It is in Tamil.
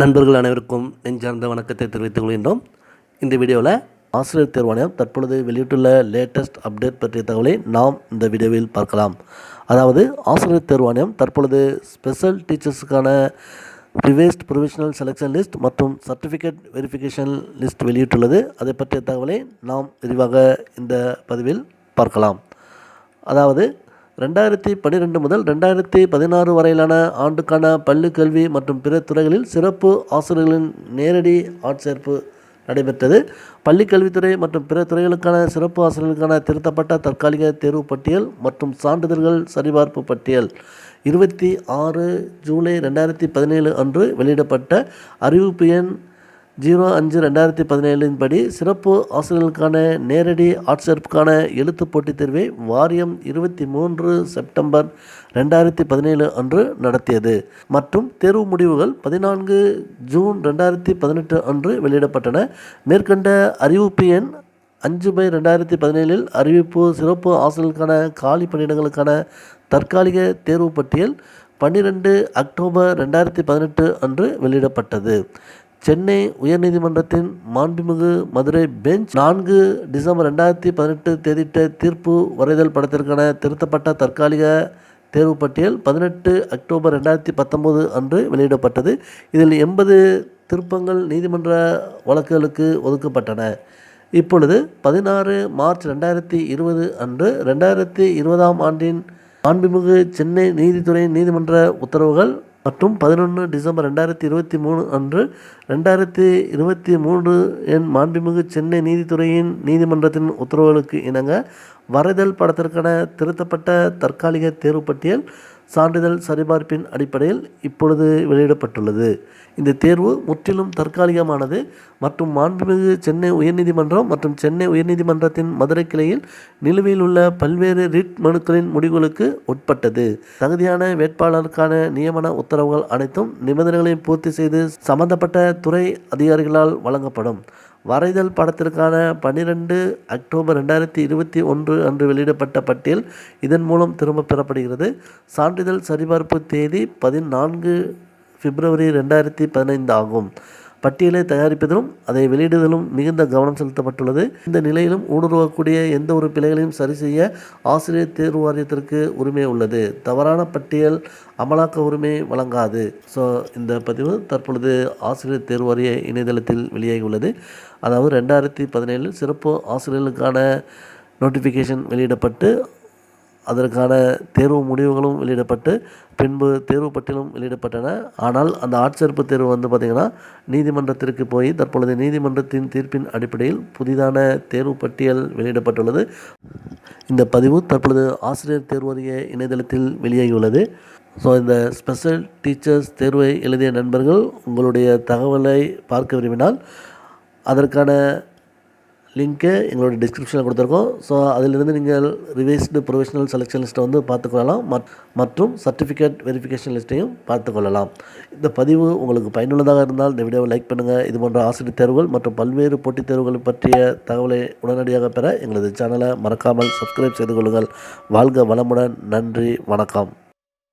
நண்பர்கள் அனைவருக்கும் நெஞ்சார்ந்த வணக்கத்தை தெரிவித்துக் கொள்கின்றோம். இந்த வீடியோவில் ஆசிரியர் தேர்வாணையம் தற்பொழுது வெளியிட்டுள்ள லேட்டஸ்ட் அப்டேட் பற்றிய தகவலை நாம் இந்த வீடியோவில் பார்க்கலாம். அதாவது ஆசிரியர் தேர்வாணையம் தற்பொழுது ஸ்பெஷல் டீச்சர்ஸுக்கான ரிவைஸ்ட் ப்ரொவிஷனல் செலெக்ஷன் லிஸ்ட் மற்றும் சர்டிஃபிகேட் வெரிஃபிகேஷன் லிஸ்ட் வெளியிட்டுள்ளது. அதை பற்றிய தகவலை நாம் விரிவாக இந்த பதிவில் பார்க்கலாம். அதாவது ரெண்டாயிரத்தி பன்னிரெண்டு முதல் ரெண்டாயிரத்தி பதினாறு வரையிலான ஆண்டுக்கான பள்ளி கல்வி மற்றும் பிற துறைகளில் சிறப்பு ஆசிரியர்களின் நேரடி ஆட்சேர்ப்பு நடைபெற்றது. பள்ளி கல்வித்துறை மற்றும் பிற துறைகளுக்கான சிறப்பு ஆசிரியர்களுக்கான திருத்தப்பட்ட தற்காலிக தேர்வு பட்டியல் மற்றும் சான்றிதழ்கள் சரிபார்ப்பு பட்டியல் இருபத்தி ஆறு ஜூலை ரெண்டாயிரத்தி பதினேழு அன்று வெளியிடப்பட்ட அறிவிப்பு எண் ஜீரோ அஞ்சு ரெண்டாயிரத்தி பதினேழின் படி சிறப்பு ஆசிரியர்களுக்கான நேரடி ஆட்சேர்ப்புக்கான எழுத்துப் போட்டித் தேர்வை வாரியம் இருபத்தி மூன்று செப்டம்பர் ரெண்டாயிரத்தி பதினேழு அன்று நடத்தியது. மற்றும் தேர்வு முடிவுகள் பதினான்கு ஜூன் ரெண்டாயிரத்தி பதினெட்டு அன்று வெளியிடப்பட்டன. மேற்கண்ட அறிவிப்பு எண் அஞ்சு பை ரெண்டாயிரத்தி பதினேழில் அறிவிப்பு சிறப்பு ஆசிரியர்களுக்கான காலி பணியிடங்களுக்கான தற்காலிக தேர்வு பட்டியல் பன்னிரெண்டு அக்டோபர் ரெண்டாயிரத்தி பதினெட்டு அன்று வெளியிடப்பட்டது. சென்னை உயர்நீதிமன்றத்தின் மாண்புமிகு மதுரை பெஞ்ச் நான்கு டிசம்பர் ரெண்டாயிரத்தி பதினெட்டு தேதியிட்ட தீர்ப்பு வரைதல் படத்திற்கான திருத்தப்பட்ட தற்காலிக தேர்வு பட்டியல் பதினெட்டு அக்டோபர் ரெண்டாயிரத்தி பத்தொம்போது அன்று வெளியிடப்பட்டது. இதில் எண்பது திருப்பங்கள் நீதிமன்ற வழக்குகளுக்கு ஒதுக்கப்பட்டன. இப்பொழுது பதினாறு மார்ச் ரெண்டாயிரத்தி இருபது அன்று ரெண்டாயிரத்தி இருபதாம் ஆண்டின் மாண்புமிகு சென்னை நீதித்துறை நீதிமன்ற உத்தரவுகள் மற்றும் பதினொன்று டிசம்பர் ரெண்டாயிரத்தி இருபத்தி மூணு அன்று ரெண்டாயிரத்தி இருபத்தி மூன்று என் மாண்புமிகு சென்னை நீதித்துறையின் நீதிமன்றத்தின் உத்தரவுகளுக்கு இணங்க வரைதல் படத்திற்கான திருத்தப்பட்ட தற்காலிக தேர்வு பட்டியல் சான்றிதழ் சரிபார்ப்பின் அடிப்படையில் இப்பொழுது வெளியிடப்பட்டுள்ளது. இந்த தேர்வு முற்றிலும் தற்காலிகமானது மற்றும் மாண்புமிகு சென்னை உயர்நீதிமன்றம் மற்றும் சென்னை உயர்நீதிமன்றத்தின் மதுரை கிளையில் நிலுவையில் உள்ள பல்வேறு ரிட் மனுக்களின் முடிவுகளுக்கு உட்பட்டது. தகுதியான வேட்பாளருக்கான நியமன உத்தரவுகள் அனைத்தும் நிபந்தனைகளையும் பூர்த்தி செய்து சம்பந்தப்பட்ட துறை அதிகாரிகளால் வழங்கப்படும். வரைதல் படத்திற்கான பன்னிரெண்டு அக்டோபர் ரெண்டாயிரத்தி இருபத்தி ஒன்று அன்று வெளியிடப்பட்ட பட்டியல் இதன் மூலம் திரும்ப பெறப்படுகிறது. சான்றிதழ் சரிபார்ப்பு தேதி பதினான்கு பிப்ரவரி ரெண்டாயிரத்தி பதினைந்து ஆகும். பட்டியலை தயாரிப்பதிலும் அதை வெளியிடுதலும் மிகுந்த கவனம் செலுத்தப்பட்டுள்ளது. இந்த நிலையிலும் ஊடுருவக்கூடிய எந்த ஒரு பிழைகளையும் சரி செய்ய ஆசிரியர் தேர்வு வாரியத்திற்கு உரிமை உள்ளது. தவறான பட்டியல் அமலாக்க உரிமை வழங்காது. ஸோ இந்த பதிவு தற்பொழுது ஆசிரியர் தேர்வு வாரிய இணையதளத்தில் வெளியாகி உள்ளது அதாவது ரெண்டாயிரத்தி பதினேழில் சிறப்பு ஆசிரியர்களுக்கான நோட்டிஃபிகேஷன் வெளியிடப்பட்டு அதற்கான தேர்வு முடிவுகளும் வெளியிடப்பட்டு பின்பு தேர்வு பட்டியலும் வெளியிடப்பட்டன. ஆனால் அந்த ஆட்சேர்ப்பு தேர்வு வந்து பார்த்திங்கன்னா நீதிமன்றத்திற்கு போய் தற்பொழுது நீதிமன்றத்தின் தீர்ப்பின் அடிப்படையில் புதிதான தேர்வு பட்டியல் வெளியிடப்பட்டுள்ளது. இந்த பதிவு தற்பொழுது ஆசிரியர் தேர்வு இணையதளத்தில் வெளியாகியுள்ளது. ஸோ இந்த ஸ்பெஷல் டீச்சர்ஸ் தேர்வை எழுதிய நண்பர்கள் உங்களுடைய தகவலை பார்க்க விரும்பினால் அதற்கான லிங்க்கு எங்களோட டிஸ்கிரிப்ஷனில் கொடுத்துருக்கோம். ஸோ அதிலிருந்து நீங்கள் ரிவைஸ்டு ப்ரொஃபஷனல் செலெக்ஷன் லிஸ்ட்டை வந்து பார்த்துக்கொள்ளலாம். மத் மற்றும் சர்டிஃபிகேட் வெரிஃபிகேஷன் லிஸ்ட்டையும் பார்த்துக்கொள்ளலாம். இந்த பதிவு உங்களுக்கு பயனுள்ளதாக இருந்தால் இந்த வீடியோவை லைக் பண்ணுங்கள் இது போன்ற ஆசிரியர் தேர்வுகள் மற்றும் பல்வேறு போட்டித் தேர்வுகள் பற்றிய தகவலை உடனடியாக பெற எங்களது சேனலை மறக்காமல் சப்ஸ்கிரைப் செய்து கொள்ளுங்கள். வாழ்க வளமுடன். நன்றி. வணக்கம்.